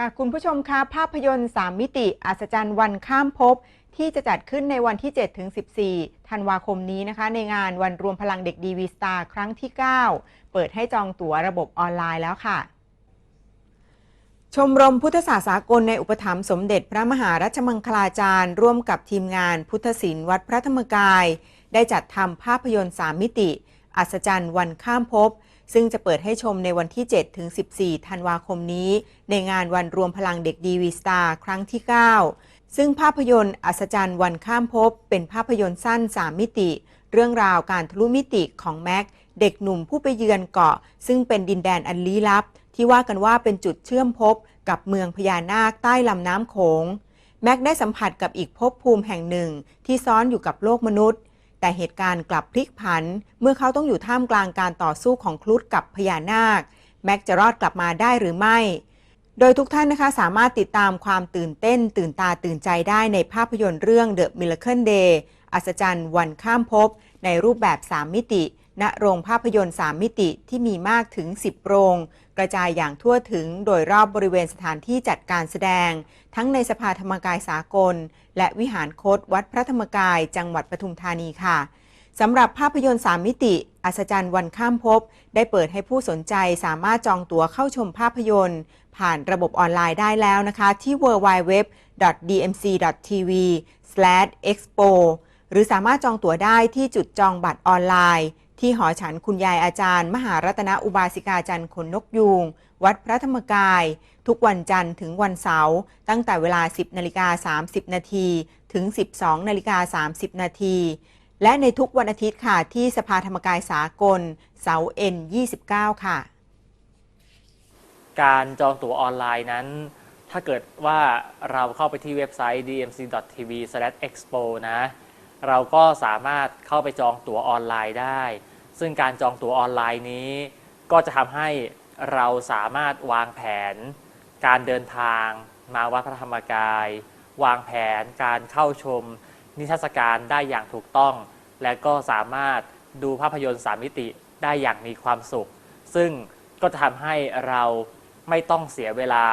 ค่ะคุณผู้ชมคะภาพยนตร์ 3 มิติอัศจรรย์วันข้ามภพที่จะจัดขึ้นในวันที่ 7 ถึง 14 ธันวาคมนี้นะคะ ในงานวันรวมพลังเด็กดีวีสตาร์ครั้งที่ 9 เปิดให้จองตั๋วระบบออนไลน์แล้วค่ะ ชมรมพุทธศาสสากลในอุปถัมภ์สมเด็จพระมหารัชมังคลาจารย์ ร่วมกับทีมงานพุทธศิลป์วัดพระธรรมกาย ได้จัดทำภาพยนตร์ 3 มิติ อัศจรรย์วันข้ามภพ ซึ่งจะเปิดให้ชมในวันที่ 7 ถึง 14 ธันวาคมนี้ ในงานวันรวมพลังเด็กดีวีสตาร์ครั้งที่ 9 ซึ่งภาพยนตร์อัศจรรย์วันข้ามภพเป็นภาพยนตร์สั้น 3 มิติ เรื่องราวการทะลุมิติของแม็ก เด็กหนุ่มผู้ไปเยือนเกาะ ซึ่งเป็นดินแดนอันลี้ลับ ที่ว่ากันว่าเป็นจุดเชื่อมภพกับเมืองพญานาคใต้ลำน้ำโขงแม็กได้สัมผัสกับอีกภพภูมิแห่งหนึ่งที่ซ้อนอยู่กับโลกมนุษย์ แต่เหตุการณ์กลับพลิกผัน เมื่อเขาต้องอยู่ท่ามกลางการต่อสู้ของครุฑกับพญานาค แม็กจะรอดกลับมาได้หรือไม่ โดยทุกท่านนะคะสามารถติดตามความตื่นเต้น ตื่นตาตื่นใจได้ในภาพยนตร์เรื่อง The Miracle Day อัศจรรย์วันข้ามภพในรูปแบบ 3 มิติ ณโรงภาพยนตร์ 3 มิติที่มีมากถึง 10 โรง กระจายอย่างทั่วถึงโดยรอบบริเวณสถานที่จัดการแสดง ทั้งในสภาธรรมกายสากล และวิหารโคตวัดพระธรรมกายจังหวัดปทุมธานีค่ะสำหรับภาพยนตร์ 3 มิติ อัศจรรย์วันข้ามภพได้เปิดให้ผู้สนใจสามารถจองตั๋วเข้าชมภาพยนตร์ ผ่านระบบออนไลน์ได้แล้วนะคะที่ www.dmc.tv/expo หรือสามารถจองตั๋วได้ที่จุดจองบัตรออนไลน์ ที่หอฉันคุณยายอาจารย์ มหารัตนอุบาสิกาจันทร์ขนนกยูง วัดพระธรรมกาย ทุกวันจันทร์ถึงวันเสาร์ตั้งแต่เวลา 10นาฬิกา30นาทีถึง 12นาฬิกา30นาทีและในทุกวันอาทิตย์ค่ะที่สภาธรรมกายสากล เสาเอ็น29 ค่ะ การจองตั๋วออนไลน์นั้น ถ้าเกิดว่าเราเข้าไปที่เว็บไซต์ dmc.tv/expo นะ เราก็สามารถเข้าไปจองตั๋วออนไลน์ได้ ซึ่งการจองตั๋วออนไลน์นี้ ก็จะทำให้เราสามารถวางแผน การเดินทางมาวัดพระธรรมกาย วางแผนการเข้าชม นิทรรศการได้อย่างถูกต้อง และก็สามารถดูภาพยนตร์สามมิติได้อย่างมีความสุข ซึ่งก็จะทำให้เราไม่ต้องเสียเวลา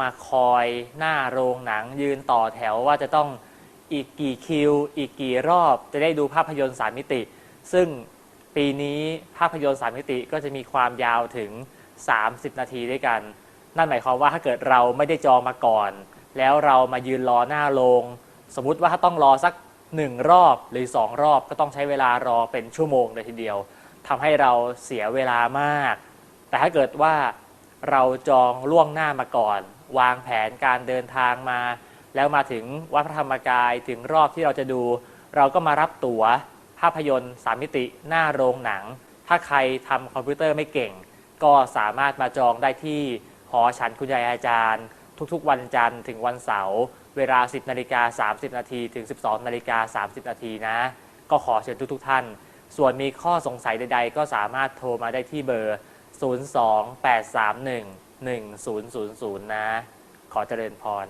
มาคอยหน้าโรงหนังยืนต่อแถวว่าจะต้องอีกกี่คิว อีกกี่รอบจะได้ดูภาพยนตร์สามมิติ ซึ่ง ปีนี้ภาพยนตร์สามมิติก็จะมีความยาวถึง 30 นาทีด้วยกัน นั่นหมายความว่าถ้าเกิดเราไม่ได้จองมาก่อน แล้วเรามายืนรอหน้าโรงสมมุติว่าถ้าต้องรอสักหนึ่งรอบหรือ 2 รอบก็ต้องใช้เวลารอเป็นชั่วโมงเลยทีเดียวทำให้เราเสียเวลามาก แต่ถ้าเกิดว่าเราจองล่วงหน้ามาก่อน วางแผนการเดินทางมา แล้วมาถึงวัดพระธรรมกายถึงรอบที่เราจะดู เราก็มารับตั๋ว ภาพยนตร์สามมิติหน้าโรงหนัง ถ้าใครทำคอมพิวเตอร์ไม่เก่ง ก็สามารถมาจองได้ที่หอฉันคุณยายอาจารย์ ทุกๆ วันจันทร์ถึงวันเสาร์เวลา 10นาฬิกา30นาทีถึง 12นาฬิกา30นาทีนะ ก็ขอเชิญทุกๆท่าน ส่วนมีข้อสงสัยใดๆ ก็สามารถโทรมาได้ที่เบอร์ 028311000 นะ ขอเจริญพร